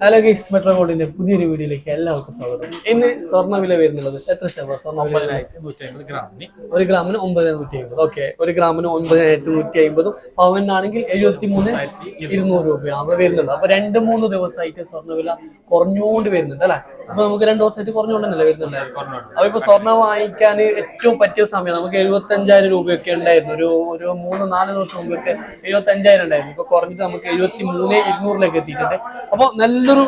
Hello guys metro ഗോൾഡിന്റെ പുതിയൊരു വീഡിയോയിലേക്ക് എല്ലാവർക്കും സ്വാഗതം. ഇന്ന് സ്വർണ വില വരുന്നുള്ളത് എത്ര ശതമാനം? സ്വർണ വില ഒരു ഗ്രാമിന്. ഒമ്പതിനായിരത്തി നൂറ്റി അമ്പത് ഓക്കെ ഒരു ഗ്രാമിന് ഒമ്പതിനായിരത്തി നൂറ്റി അമ്പതും പവനാണെങ്കിൽ എഴുപത്തി മൂന്ന് ഇരുന്നൂറ് രൂപയാണ് വരുന്നുള്ളത് അപ്പൊ രണ്ട് മൂന്ന് ദിവസമായിട്ട് സ്വർണ വില കുറഞ്ഞുകൊണ്ട് വരുന്നുണ്ട് അല്ലെ? അപ്പൊ നമുക്ക് രണ്ട് ദിവസമായിട്ട് കുറഞ്ഞുകൊണ്ടല്ലേ വരുന്നുണ്ടായിരുന്നു അപ്പൊ ഇപ്പൊ സ്വർണ വാങ്ങിക്കാൻ ഏറ്റവും പറ്റിയ സമയം നമുക്ക് എഴുപത്തി അഞ്ചായിരം രൂപയൊക്കെ ഉണ്ടായിരുന്നു. ഒരു ഒരു മൂന്ന് നാല് ദിവസം മുമ്പൊക്കെ എഴുപത്തി അഞ്ചായിരം ഉണ്ടായിരുന്നു. ഇപ്പൊ കുറഞ്ഞിട്ട് നമുക്ക് എഴുപത്തി മൂന്ന് ഇരുന്നൂറിലേക്ക് എത്തിയിട്ടുണ്ട്. അപ്പൊ നല്ലൊരു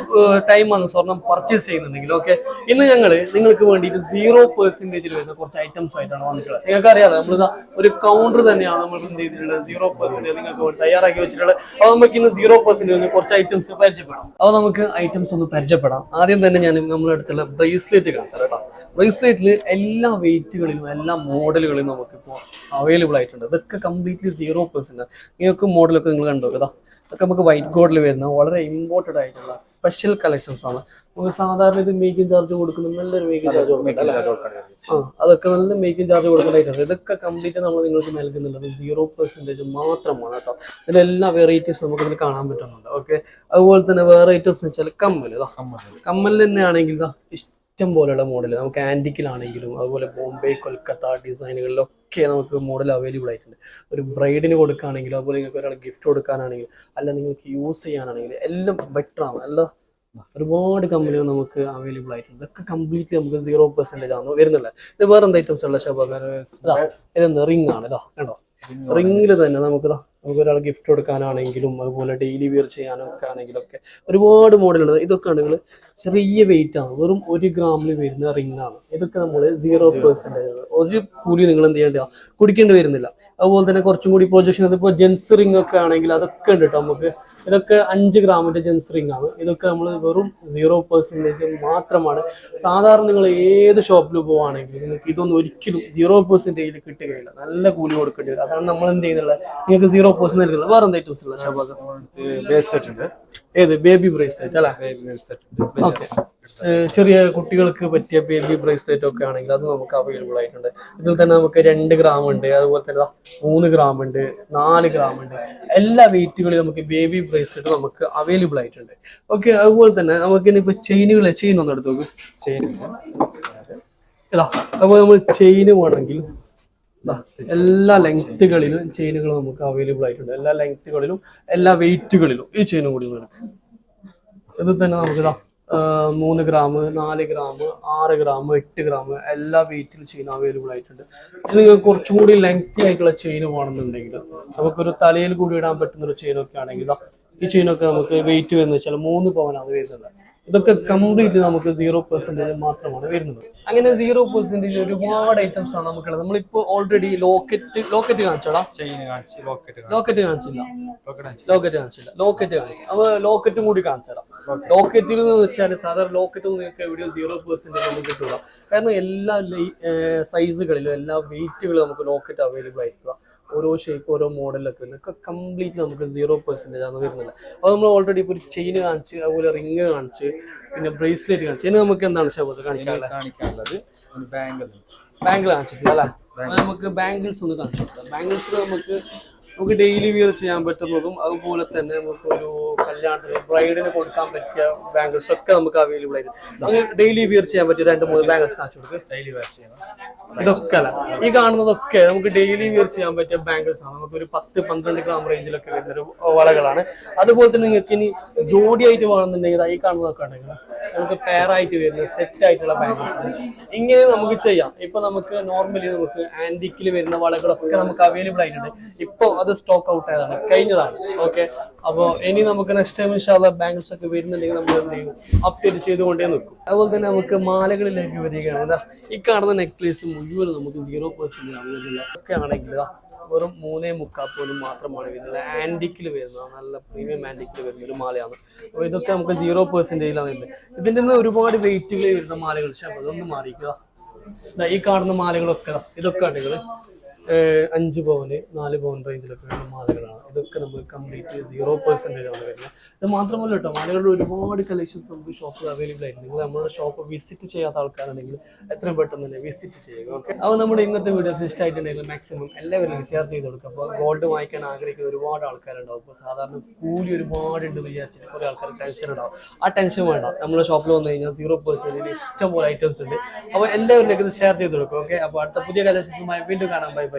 ടൈമാണ് സ്വർണം പർച്ചേസ് ചെയ്യുന്നുണ്ടെങ്കിൽ ഓക്കെ ഇന്ന് ഞങ്ങൾ നിങ്ങൾക്ക് വേണ്ടിയിട്ട് സീറോ പെർസെന്റേജിൽ വരുന്ന കുറച്ച് ഐറ്റംസ് ആയിട്ടാണ് വന്നിട്ടുള്ളത്. നിങ്ങൾക്ക് അറിയാലോ നമ്മൾ ഒരു കൗണ്ടർ തന്നെയാണ് നമ്മൾ എന്ത് ചെയ്തിട്ടുള്ളത്. സീറോ പെർസെന്റേജ് നിങ്ങൾക്ക് വേണ്ടി തയ്യാറാക്കി വെച്ചിട്ടുള്ളത്. അപ്പോൾ നമുക്ക് ഇന്ന് സീറോ പെർസെന്റേജ് കുറച്ച് ഐറ്റംസ് പരിചയപ്പെടാം. അപ്പോൾ നമുക്ക് ഐറ്റംസ് ഒന്ന് പരിചയപ്പെടാം. ആദ്യം തന്നെ ഞാൻ നമ്മളെ അടുത്തുള്ള ബ്രേസ്ലെറ്റ് കാണിച്ചാൽ കേട്ടോ. ബ്രേസ്ലെറ്റിൽ എല്ലാ വെയിറ്റുകളിലും എല്ലാ മോഡലുകളിലും നമുക്ക് ഇപ്പോൾ അവൈലബിൾ ആയിട്ടുണ്ട്. ഇതൊക്കെ കംപ്ലീറ്റ്ലി സീറോ പെർസെന്റ് നിങ്ങൾക്ക് മോഡലൊക്കെ നിങ്ങൾ കണ്ടോ ഇതാ. ഇതൊക്കെ നമുക്ക് വൈറ്റ് ഗോൾഡിൽ വരുന്ന വളരെ ഇമ്പോർട്ടഡ് ആയിട്ടുള്ള സ്പെഷ്യൽ കളക്ഷൻസ് ആണ്. നമുക്ക് സാധാരണ ഇത് മേക്കിംഗ് ചാർജ് കൊടുക്കുന്ന നല്ലൊരു മേക്കിംഗ് ചാർജ് കൊടുക്കുന്നുണ്ട് ആ അതൊക്കെ നല്ല മേക്കിംഗ് ചാർജ് കൊടുക്കുന്നതായിട്ടുണ്ട് ഇതൊക്കെ കംപ്ലീറ്റ് നമ്മൾ നിങ്ങൾക്ക് നൽകുന്നുള്ളത് സീറോ പെർസെന്റേജ് മാത്രമാണ് കേട്ടോ ഇതിലെല്ലാ വെറൈറ്റീസ് നമുക്ക് ഇതിൽ കാണാൻ പറ്റുന്നുണ്ട്. ഓക്കെ അതുപോലെ തന്നെ വേറെ ഐറ്റംസ് എന്ന് വെച്ചാൽ കമ്മൽ കമ്മൽ തന്നെ ആണെങ്കിൽ ഇതാ ഇഷ്ടം പോലെയുള്ള മോഡൽ നമുക്ക് ആന്റിക്കിലാണെങ്കിലും അതുപോലെ ബോംബെ കൊൽക്കത്ത ഡിസൈനുകളിലൊക്കെ നമുക്ക് മോഡൽ അവൈലബിൾ ആയിട്ടുണ്ട്. ഒരു ബ്രൈഡിന് കൊടുക്കുകയാണെങ്കിലും അതുപോലെ നിങ്ങൾക്ക് ഒരാൾ ഗിഫ്റ്റ് കൊടുക്കാനാണെങ്കിലും അല്ല നിങ്ങൾക്ക് യൂസ് ചെയ്യാനാണെങ്കിലും എല്ലാം ബെറ്റർ ആണ്. അല്ല ഒരുപാട് കമ്പനികൾ നമുക്ക് അവൈലബിൾ ആയിട്ടുണ്ട്. ഇതൊക്കെ കംപ്ലീറ്റ്ലി നമുക്ക് സീറോ പെർസെന്റേജ് ആണ് വരുന്നില്ല ഇത് വേറെ എന്ത് ഐറ്റംസ് ഉള്ള ഷബാസ് ഇതെന്താ? റിംഗ് ആണ് കേട്ടോ റിംഗിൽ തന്നെ നമുക്ക് നമുക്ക് ഒരാൾ ഗിഫ്റ്റ് കൊടുക്കാനാണെങ്കിലും അതുപോലെ ഡെയിലി വിയർ ചെയ്യാനൊക്കെ ആണെങ്കിലും ഒക്കെ ഒരുപാട് മോഡലുണ്ട് ഇതൊക്കെ ആണെങ്കിൽ ചെറിയ വെയിറ്റ് ആണ്. വെറും ഒരു ഗ്രാമിൽ വരുന്ന റിംഗ് ആണ്. ഇതൊക്കെ നമ്മൾ സീറോ പേഴ്സന്റേജ് ഒരു കൂലി നിങ്ങൾ എന്ത് ചെയ്യേണ്ട കുടിക്കേണ്ടി വരുന്നില്ല. അതുപോലെ തന്നെ കുറച്ചും കൂടി പ്രൊജക്ഷൻ ഇപ്പോൾ ജെൻസ് റിംഗ് ഒക്കെ ആണെങ്കിൽ അതൊക്കെ ഉണ്ട് കേട്ടോ നമുക്ക്. ഇതൊക്കെ അഞ്ച് ഗ്രാമിന്റെ ജെൻസ് റിംഗ് ആണ്. ഇതൊക്കെ നമ്മൾ വെറും സീറോ പേഴ്സന്റേജ് മാത്രമാണ്. സാധാരണ നിങ്ങൾ ഏത് ഷോപ്പിൽ പോവുകയാണെങ്കിലും നിങ്ങൾക്ക് ഇതൊന്നും ഒരിക്കലും സീറോ പേഴ്സന്റേജിൽ കിട്ടുകയില്ല. നല്ല കൂലി കൊടുക്കേണ്ടി വരും. അതാണ് നമ്മൾ എന്ത് ചെയ്യുന്നത് നിങ്ങൾക്ക് സീറോ പെർസെന്റ് നൽകുന്നത് വേറെ എന്ത് ഐറ്റംസ് ഉള്ള ഷബാദ് ബ്രേസ്ലെറ്റ് ഉണ്ട്. ഏത്? ബേബി ബ്രേസ്ലെറ്റ് അല്ലേ? ഓക്കെ ചെറിയ കുട്ടികൾക്ക് പറ്റിയ ബേബി ബ്രേസ്ലെറ്റ് ഒക്കെ ആണെങ്കിൽ അത് നമുക്ക് അവൈലബിൾ ആയിട്ടുണ്ട്. ഇതിൽ തന്നെ നമുക്ക് രണ്ട് ഗ്രാം ഉണ്ട്. അതുപോലെ തന്നെ മൂന്ന് ഗ്രാം ഉണ്ട് നാല് ഗ്രാം ഉണ്ട്. എല്ലാ വെയിറ്റുകളിലും നമുക്ക് ബേബി ബ്രേസ്ലെറ്റ് നമുക്ക് അവൈലബിൾ ആയിട്ടുണ്ട്. ഓക്കെ അതുപോലെ തന്നെ നമുക്ക് ഇനിയിപ്പോൾ ചെയിനുകൾ ചെയിൻ ഒന്ന് എടുത്തു നോക്ക്. ചെയിൻ ഇതാ നമ്മൾ ചെയിന് വേണമെങ്കിൽ എല്ലാ ലെങ്ത്തുകളിലും ചെയിനുകൾ നമുക്ക് അവൈലബിൾ ആയിട്ടുണ്ട്. എല്ലാ ലെങ്ത്തുകളിലും എല്ലാ വെയിറ്റുകളിലും ഈ ചെയിനും കൂടി ഇത് തന്നെ നമുക്ക് മൂന്ന് ഗ്രാം നാല് ഗ്രാം ആറ് ഗ്രാം എട്ട് ഗ്രാം എല്ലാ വെയിറ്റിൽ ചെയിൻ അവൈലബിൾ ആയിട്ടുണ്ട്. ഇത് നിങ്ങൾക്ക് കുറച്ചും കൂടി ലെങ്തി ആയിട്ടുള്ള ചെയിൻ വേണമെന്നുണ്ടെങ്കിൽ നമുക്കൊരു തലയിൽ കൂടി ഇടാൻ പറ്റുന്ന ഒരു ചെയിനൊക്കെ ആണെങ്കിൽ ഈ ചെയിനൊക്കെ നമുക്ക് വെയിറ്റ് വരുന്നത് വെച്ചാൽ മൂന്ന് പവനാണ് വരുന്നത്. ഇതൊക്കെ കംപ്ലീറ്റ് നമുക്ക് സീറോ പെർസെന്റേജ് മാത്രമാണ് വരുന്നത്. അങ്ങനെ സീറോ പെർസെന്റേജ് ഒരുപാട് ഐറ്റംസ് ആണ് നമുക്കുള്ളത്. നമ്മളിപ്പോ ഓൾറെഡി ലോക്കറ്റ് ലോക്കറ്റ് കാണിച്ചോടാ. ലോക്കറ്റ് കാണിച്ചില്ല ലോക്കറ്റ് കാണിച്ച്. ലോക്കറ്റ് കാണിച്ചില്ല. ലോക്കറ്റ് കാണിക്കും. അപ്പൊ ലോക്കറ്റും കൂടി കാണിച്ചു തരാം ലോക്കറ്റിൽ എന്ന് വെച്ചാൽ സാധാരണ ലോക്കറ്റ് നിങ്ങൾക്ക് എവിടെയോ സീറോ പെർസെന്റേജ് നമുക്ക് കിട്ടുക കാരണം എല്ലാ സൈസുകളിലും എല്ലാ വെയിറ്റുകളും നമുക്ക് ലോക്കറ്റ് അവൈലബിൾ ആയിട്ടുള്ള ഓരോ ഷേപ്പ് ഓരോ മോഡലൊക്കെ ഇതൊക്കെ കംപ്ലീറ്റ് നമുക്ക് സീറോ പെർസെന്റേജ് ആണ് വരുന്നില്ല. അപ്പോൾ നമ്മൾ ഓൾറെഡി ഇപ്പോൾ ഒരു ചെയിൻ കാണിച്ച് അതുപോലെ റിങ് കാണിച്ച് പിന്നെ ബ്രേസ്ലെറ്റ് കാണിച്ച്. ഇനി നമുക്ക് എന്താണ് ഷബത്ത് കാണിക്കാനുള്ളത്? കാണിക്കാനുള്ളത് ബാങ്കിൾ ബാങ്കിൾ കാണിച്ചിട്ടില്ല അല്ലേ? നമുക്ക് ബാംഗിൾസ് ഒന്ന് കാണിച്ചു ബാംഗിൾസ് നമുക്ക് നമുക്ക് ഡെയിലി വിയർ ചെയ്യാൻ പറ്റുന്നതും അതുപോലെ തന്നെ നമുക്ക് ഒരു കല്യാണത്തിന് ബ്രൈഡിന് കൊടുക്കാൻ പറ്റിയ ബാംഗിൾസ് ഒക്കെ നമുക്ക് അവൈലബിൾ ആയിരുന്നു അങ്ങനെ ഡെയിലി വിയർ ചെയ്യാൻ പറ്റിയ രണ്ട് മൂന്ന് ബാംഗിൾസ് കാണിച്ചു കൊടുക്കുക ഡെയിലി വിയർ ചെയ്യണം ഇതൊക്കെ അല്ല. ഈ കാണുന്നതൊക്കെ നമുക്ക് ഡെയിലി വിയർ ചെയ്യാൻ പറ്റിയ ബാംഗിൾസ് ആണ്. നമുക്ക് ഒരു പത്ത് പന്ത്രണ്ട് ഗ്രാം റേഞ്ചിലൊക്കെ വരുന്ന ഒരു വളകളാണ്. അതുപോലെ തന്നെ നിങ്ങൾക്ക് ഇനി ജോഡി ആയിട്ട് വേണമെന്നുണ്ടെങ്കിൽ ഈ കാണുന്നതൊക്കെ ഉണ്ടെങ്കിൽ നമുക്ക് പെയർ ആയിട്ട് വരുന്ന സെറ്റ് ആയിട്ടുള്ള ബാംഗിൾസ് ആണ്. ഇങ്ങനെ നമുക്ക് ചെയ്യാം. ഇപ്പൊ നമുക്ക് നോർമലി നമുക്ക് ആന്റിക്കിൽ വരുന്ന വളകളൊക്കെ നമുക്ക് അവൈലബിൾ ആയിട്ടുണ്ട്. ഇപ്പൊ അത് സ്റ്റോക്ക് ഔട്ട് ആയതാണ്. കഴിഞ്ഞതാണ്. ഓക്കെ അപ്പോൾ ഇനി നമുക്ക് നെക്സ്റ്റ് ടൈം ഇൻഷാല്ല ബാങ്ക്സ് ഒക്കെ വരുന്നുണ്ടെങ്കിൽ നമ്മൾ എന്ത് ചെയ്യും? അപ്ഡേറ്റ് ചെയ്തുകൊണ്ടേ നിൽക്കും. അതുപോലെ തന്നെ നമുക്ക് മാലകളിലേക്ക് വരികയാണ്. എന്താ ഈ കാണുന്ന നെക്ലേസ് മുഴുവൻ നമുക്ക് സീറോ പെർസെന്റ് ആവുന്നില്ല ഒക്കെ ആണെങ്കിൽ വെറും മൂന്നേ മുക്കാൽ പോലും മാത്രമാണ് വരുന്നത്. ആന്റിക്കിൽ വരുന്നത്. നല്ല പ്രീമിയം ആന്റിക്കിൽ വരുന്ന ഒരു മാലയാണ്. അപ്പോൾ ഇതൊക്കെ നമുക്ക് സീറോ പെർസെന്റേജിലാണ് വരുന്നത്. ഇതിന്റെ നിന്ന് ഒരുപാട് വെയിറ്റുകളിൽ വരുന്ന മാലകൾ. പക്ഷേ അതൊന്നും മാറിക്കുക ദാ ഈ കാണുന്ന മാലകളൊക്കെ ഇതൊക്കെ ഉണ്ടെങ്കിൽ അഞ്ച് പവന് നാല് പവൻ റേഞ്ചിലൊക്കെ വരുന്ന മാലകളാണ്. ഇതൊക്കെ നമുക്ക് കംപ്ലീറ്റ് സീറോ പെർസെന്റേജ് ആണ് വരുന്നത്. ഇത് മാത്രമല്ല കേട്ടോ മാലകളുടെ ഒരുപാട് കളക്ഷൻസ് നമുക്ക് ഷോപ്പിൽ അവൈലബിൾ ആയിട്ട് നിങ്ങൾ നമ്മുടെ ഷോപ്പ് വിസിറ്റ് ചെയ്യാത്ത ആൾക്കാരാണെങ്കിൽ എത്രയും പെട്ടെന്ന് തന്നെ വിസിറ്റ് ചെയ്യുക ഓക്കെ അപ്പോൾ നമ്മുടെ ഇന്നത്തെ വീഡിയോസ് ഇഷ്ടമായിട്ടുണ്ടെങ്കിൽ മാക്സിമം എല്ലാവരും ഷെയർ ചെയ്ത് കൊടുക്കുക. അപ്പോൾ ഗോൾഡ് വാങ്ങിക്കാൻ ആഗ്രഹിക്കുന്ന ഒരുപാട് ആൾക്കാരുണ്ടാവും. അപ്പോൾ സാധാരണ കൂലി ഒരുപാട് ഉണ്ട് വിചാരിച്ചിട്ട് കുറേ ആൾക്കാർ ടെൻഷൻ ഉണ്ടാവും. ആ ടെൻഷൻ വേണ്ട. നമ്മുടെ ഷോപ്പിൽ വന്നു കഴിഞ്ഞാൽ സീറോ പെർസെന്റേജ് ഇഷ്ടംപോലെ ഐറ്റംസ് ഉണ്ട്. അപ്പോൾ എല്ലാവരിലേക്ക് ഇത് ഷെയർ ചെയ്ത് കൊടുക്കും ഓക്കെ അപ്പോൾ അടുത്ത പുതിയ കളക്ഷൻസുമായി വീണ്ടും കാണാം. Bye bye